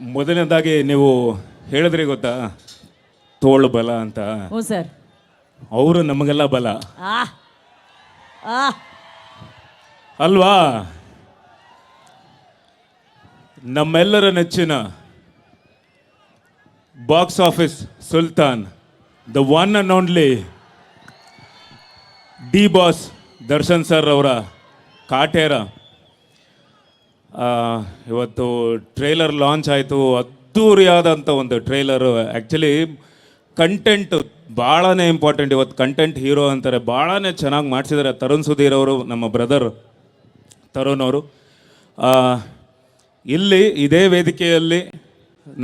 ಮೊದಲನೇದಾಗಿ ನೀವು ಹೇಳಿದ್ರಿ ಗೊತ್ತಾ? ತೋಳು ಬಲ ಅಂತ. ಹ್ಞೂ ಸರ್. ಅವರು ನಮಗೆಲ್ಲ ಬಲ. ಆ ಆ. ಅಲ್ವಾ? ನಮ್ಮೆಲ್ಲರ ನೆಚ್ಚಿನ box office Sultan the one and only D boss Darshan sir ಅವರ ಕಾಟೇರ. ಇವತ್ತು ಟ್ರೇಲರ್ ಲಾಂಚ್ ಆಯಿತು ಅದ್ಧೂರಿಯಾದಂಥ ಒಂದು ಟ್ರೇಲರು. ಆ್ಯಕ್ಚುಲಿ ಕಂಟೆಂಟ್ ಭಾಳನೇ ಇಂಪಾರ್ಟೆಂಟ್ ಇವತ್ತು ಕಂಟೆಂಟ್ ಹೀರೋ ಅಂತಾರೆ ಭಾಳನೇ ಚೆನ್ನಾಗಿ ಮಾಡಿಸಿದ್ದಾರೆ ತರುಣ್ ಸುಧೀರ್ ಅವರು, ನಮ್ಮ ಬ್ರದರ್ ತರುಣ್ ಅವರು. ಇಲ್ಲಿ ಇದೇ ವೇದಿಕೆಯಲ್ಲಿ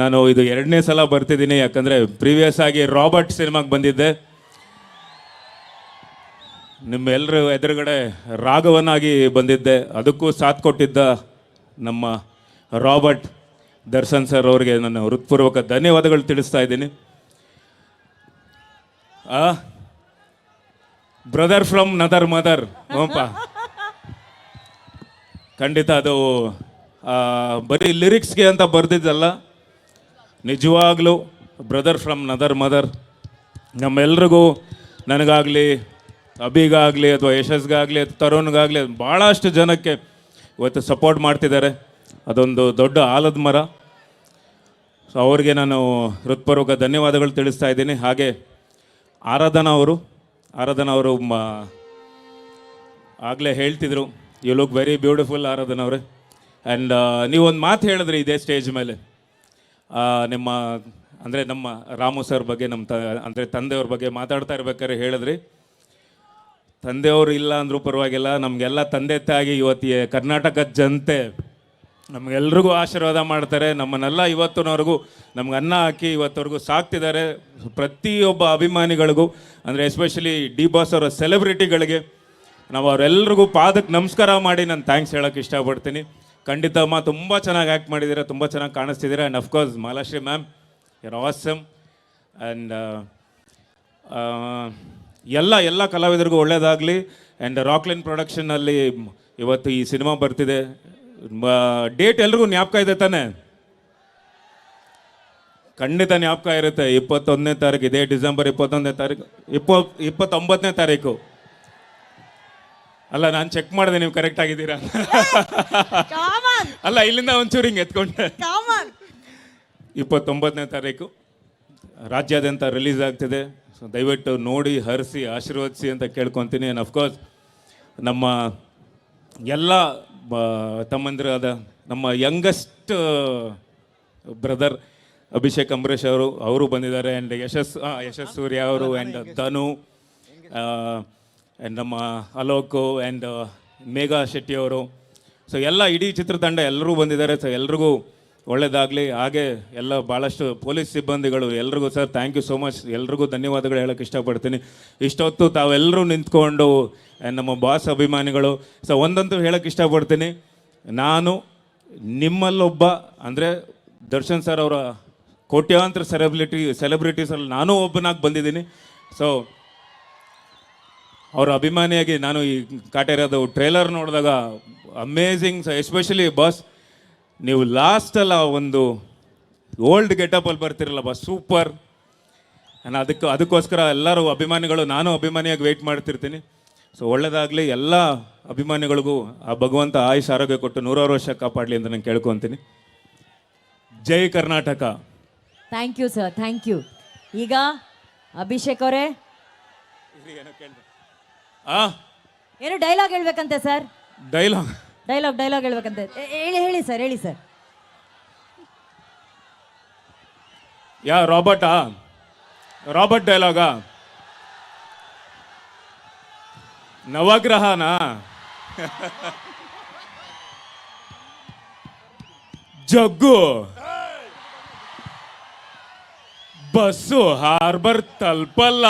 ನಾನು ಇದು ಎರಡನೇ ಸಲ ಬರ್ತಿದ್ದೀನಿ, ಯಾಕಂದರೆ ಪ್ರೀವಿಯಸ್ ಆಗಿ ರಾಬರ್ಟ್ ಸಿನಿಮಾಗೆ ಬಂದಿದ್ದೆ. ನಿಮ್ಮೆಲ್ಲರ ಎದುರುಗಡೆ ರಾಘವನಾಗಿ ಬಂದಿದ್ದೆ, ಅದಕ್ಕೂ ಸಾಥ್ ಕೊಟ್ಟಿದ್ದ ನಮ್ಮ ರಾಬರ್ಟ್ ದರ್ಶನ್ ಸರ್ ಅವರಿಗೆ ನನ್ನ ಹೃತ್ಪೂರ್ವಕ ಧನ್ಯವಾದಗಳು ತಿಳಿಸ್ತಾ ಇದ್ದೀನಿ. ಆ ಬ್ರದರ್ ಫ್ರಮ್ ನದರ್ ಮದರ್ ಓಂಪ. ಖಂಡಿತ ಅದು ಬರೀ ಲಿರಿಕ್ಸ್ಗೆ ಅಂತ ಬರೆದಿದ್ದಲ್ಲ. ನಿಜವಾಗ್ಲೂ ಬ್ರದರ್ ಫ್ರಮ್ ನದರ್ ಮದರ್ ನಮ್ಮೆಲ್ರಿಗೂ ನನಗಾಗಲಿ, ಅಭಿಗಾಗಲಿ ಅಥವಾ ಯಶಸ್ಗಾಗಲಿ ಅಥವಾ ತರುಣ್ಗಾಗಲಿ ಭಾಳಷ್ಟು ಜನಕ್ಕೆ ಇವತ್ತು ಸಪೋರ್ಟ್ ಮಾಡ್ತಿದ್ದಾರೆ. ಅದೊಂದು ದೊಡ್ಡ ಆಲದ ಮರ. ಸೊ ಅವ್ರಿಗೆ ನಾನು ಹೃತ್ಪೂರ್ವಕ ಧನ್ಯವಾದಗಳು ತಿಳಿಸ್ತಾ ಇದ್ದೀನಿ. ಹಾಗೆ ಆರಾಧನಾ ಅವರು ಆರಾಧನಾ ಅವರು ಆಗಲೇ ಹೇಳ್ತಿದ್ರು you look very beautiful Aradhana ಅವರೇ. ಆ್ಯಂಡ್ ನೀವೊಂದು ಮಾತು ಹೇಳಿದ್ರಿ ಇದೇ ಸ್ಟೇಜ್ ಮೇಲೆ. ನಿಮ್ಮ, ಅಂದರೆ ನಮ್ಮ ರಾಮು ಸರ್ ಬಗ್ಗೆ, ನಮ್ಮ ತ, ಅಂದರೆ ತಂದೆಯವ್ರ ಬಗ್ಗೆ ಮಾತಾಡ್ತಾ ಇರ್ಬೇಕಾದ್ರೆ ಹೇಳಿದ್ರಿ. ತಂದೆಯವರು ಇಲ್ಲ ಅಂದರೂ ಪರವಾಗಿಲ್ಲ, ನಮಗೆಲ್ಲ ತಂದೆ ತಾಯಿ ಇವತ್ತು ಕರ್ನಾಟಕದ ಜನತೆ ನಮಗೆಲ್ರಿಗೂ ಆಶೀರ್ವಾದ ಮಾಡ್ತಾರೆ. ನಮ್ಮನ್ನೆಲ್ಲ ಇವತ್ತಿನವರೆಗೂ ನಮ್ಗೆ ಅನ್ನ ಹಾಕಿ ಇವತ್ತವರೆಗೂ ಸಾಕ್ತಿದ್ದಾರೆ. ಪ್ರತಿಯೊಬ್ಬ ಅಭಿಮಾನಿಗಳಿಗೂ, ಅಂದರೆ ಎಸ್ಪೆಷಲಿ ಡಿ ಬಾಸ್ ಅವರ ಸೆಲೆಬ್ರಿಟಿಗಳಿಗೆ ನಾವು ಅವರೆಲ್ರಿಗೂ ಪಾದಕ್ಕೆ ನಮಸ್ಕಾರ ಮಾಡಿ ನಾನು ಥ್ಯಾಂಕ್ಸ್ ಹೇಳೋಕ್ಕೆ ಇಷ್ಟಪಡ್ತೀನಿ. ಖಂಡಿತ ಅಮ್ಮ, ತುಂಬ ಚೆನ್ನಾಗಿ ಆ್ಯಕ್ಟ್ ಮಾಡಿದ್ದೀರಾ, ತುಂಬ ಚೆನ್ನಾಗಿ ಕಾಣಿಸ್ತಿದ್ದೀರಾ. And of course Malashri ma'am you're awesome and ಎಲ್ಲ ಎಲ್ಲ ಕಲಾವಿದರಿಗೂ ಒಳ್ಳೆಯದಾಗಲಿ ಆ್ಯಂಡ್ ರಾಕ್ಲಿನ್ ಪ್ರೊಡಕ್ಷನ್ನಲ್ಲಿ ಇವತ್ತು ಈ ಸಿನಿಮಾ ಬರ್ತಿದೆ. ಡೇಟ್ ಎಲ್ರಿಗೂ ಜ್ಞಾಪಕ ಇದೆ ತಾನೆ? ಖಂಡಿತ ಜ್ಞಾಪಕ ಇರುತ್ತೆ. ಇಪ್ಪತ್ತೊಂದನೇ ತಾರೀಕು ಇದೇ ಡಿಸೆಂಬರ್ ಇಪ್ಪತ್ತೊಂದನೇ ತಾರೀಕು ಇಪ್ಪೊ ಇಪ್ಪತ್ತೊಂಬತ್ತನೇ ತಾರೀಕು. ಅಲ್ಲ ನಾನು ಚೆಕ್ ಮಾಡಿದೆ ನೀವು ಕರೆಕ್ಟ್ ಆಗಿದ್ದೀರಾ? ಅಲ್ಲ ಇಲ್ಲಿಂದ ಒಂಚೂರು ಹಿಂಗೆ ಎತ್ಕೊಂಡೆ. ಇಪ್ಪತ್ತೊಂಬತ್ತನೇ ತಾರೀಕು ರಾಜ್ಯಾದ್ಯಂತ ರಿಲೀಸ್ ಆಗ್ತಿದೆ. ದಯವಿಟ್ಟು ನೋಡಿ ಹರಿಸಿ ಆಶೀರ್ವದಿಸಿ ಅಂತ ಕೇಳ್ಕೊತೀನಿ. ಆ್ಯಂಡ್ ಅಫ್ಕೋರ್ಸ್ ನಮ್ಮ ಎಲ್ಲ ಬ- ತಮ್ಮಂದಿರಾದ ನಮ್ಮ ಯಂಗೆಸ್ಟ್ ಬ್ರದರ್ ಅಭಿಷೇಕ್ ಅಂಬರೀಷ್ ಅವರು ಅವರು ಬಂದಿದ್ದಾರೆ. ಆ್ಯಂಡ್ ಯಶಸ್ ಯಶಸ್ ಸೂರ್ಯ ಅವರು ಆ್ಯಂಡ್ ಧನು ಆ್ಯಂಡ್ ನಮ್ಮ ಅಲೋಕು ಆ್ಯಂಡ್ ಮೇಘಾ ಶೆಟ್ಟಿ ಅವರು. ಸೊ ಎಲ್ಲ ಇಡೀ ಚಿತ್ರತಂಡ ಎಲ್ಲರೂ ಬಂದಿದ್ದಾರೆ. ಸೊ ಎಲ್ರಿಗೂ ಒಳ್ಳೇದಾಗಲಿ. ಹಾಗೆ ಎಲ್ಲ ಭಾಳಷ್ಟು ಪೊಲೀಸ್ ಸಿಬ್ಬಂದಿಗಳು ಎಲ್ರಿಗೂ sir thank you so much ಎಲ್ರಿಗೂ ಧನ್ಯವಾದಗಳು ಹೇಳೋಕ್ಕೆ ಇಷ್ಟಪಡ್ತೀನಿ. ಇಷ್ಟೊತ್ತು ತಾವೆಲ್ಲರೂ ನಿಂತ್ಕೊಂಡು ನಮ್ಮ ಬಾಸ್ ಅಭಿಮಾನಿಗಳು, ಸೊ, ಒಂದಂತೂ ಹೇಳೋಕೆ ಇಷ್ಟಪಡ್ತೀನಿ. ನಾನು ನಿಮ್ಮಲ್ಲೊಬ್ಬ, ಅಂದರೆ ದರ್ಶನ್ ಸರ್ ಅವರ ಕೋಟ್ಯಾಂತರ ಸೆಲೆಬ್ರಿಟಿ ಸೆಲೆಬ್ರಿಟೀಸಲ್ಲಿ ನಾನೂ ಒಬ್ಬನಾಗಿ ಬಂದಿದ್ದೀನಿ. ಸೊ ಅವರ ಅಭಿಮಾನಿಯಾಗಿ ನಾನು ಈ ಕಾಟೇರಿಯಾದ ಟ್ರೇಲರ್ ನೋಡಿದಾಗ ಅಮೇಝಿಂಗ್ ಎಸ್ಪೆಷಲಿ ಬಾಸ್ ನೀವು ಲಾಸ್ಟಲ್ಲ ಒಂದು ಓಲ್ಡ್ ಗೆಟಪಲ್ಲಿ ಬರ್ತಿರಲ್ಲ ಬಸ್ ಸೂಪರ್ ನಾನು ಅದಕ್ಕೆ ಅದಕ್ಕೋಸ್ಕರ ಎಲ್ಲರೂ ಅಭಿಮಾನಿಗಳು ನಾನು ಅಭಿಮಾನಿಯಾಗಿ ವೆಯ್ಟ್ ಮಾಡ್ತಿರ್ತೀನಿ. ಸೊ ಒಳ್ಳೇದಾಗಲಿ ಎಲ್ಲ ಅಭಿಮಾನಿಗಳಿಗೂ ಆ ಭಗವಂತ ಆಯುಷ್ ಆರೋಗ್ಯ ಕೊಟ್ಟು ನೂರಾರು ವರ್ಷ ಕಾಪಾಡಲಿ ಅಂತ ನಾನು ಕೇಳ್ಕೊತೀನಿ. Jai Karnataka. Thank you sir thank you ಈಗ ಅಭಿಷೇಕ್ ಅವರೇ. ಆ ಏನು ಡೈಲಾಗ್ ಹೇಳ್ಬೇಕಂತೆ ಸರ್ ಡೈಲಾಗ್ ಡೈಲಾಗ್ ಡೈಲಾಗ್ ಹೇಳ್ಬೇಕಂತ. ಹೇಳಿ ಹೇಳಿ ಸರ್ ಹೇಳಿ ಸರ್. ಯಾ ರಾಬರ್ಟಾ? ರಾಬರ್ಟ್ ಡೈಲಾಗಾ? ನವಗ್ರಹನಾ? ಜಗ್ಗು? ಬಸ್ಸು ಹಾರ್ಬರ್ ತಲುಪಲ್ಲ?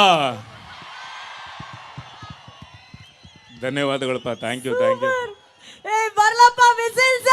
ಧನ್ಯವಾದಗಳಪ್ಪ ಥ್ಯಾಂಕ್ ಯು ಥ್ಯಾಂಕ್ ಯು ఏ బర్లప్ప విసిల్స్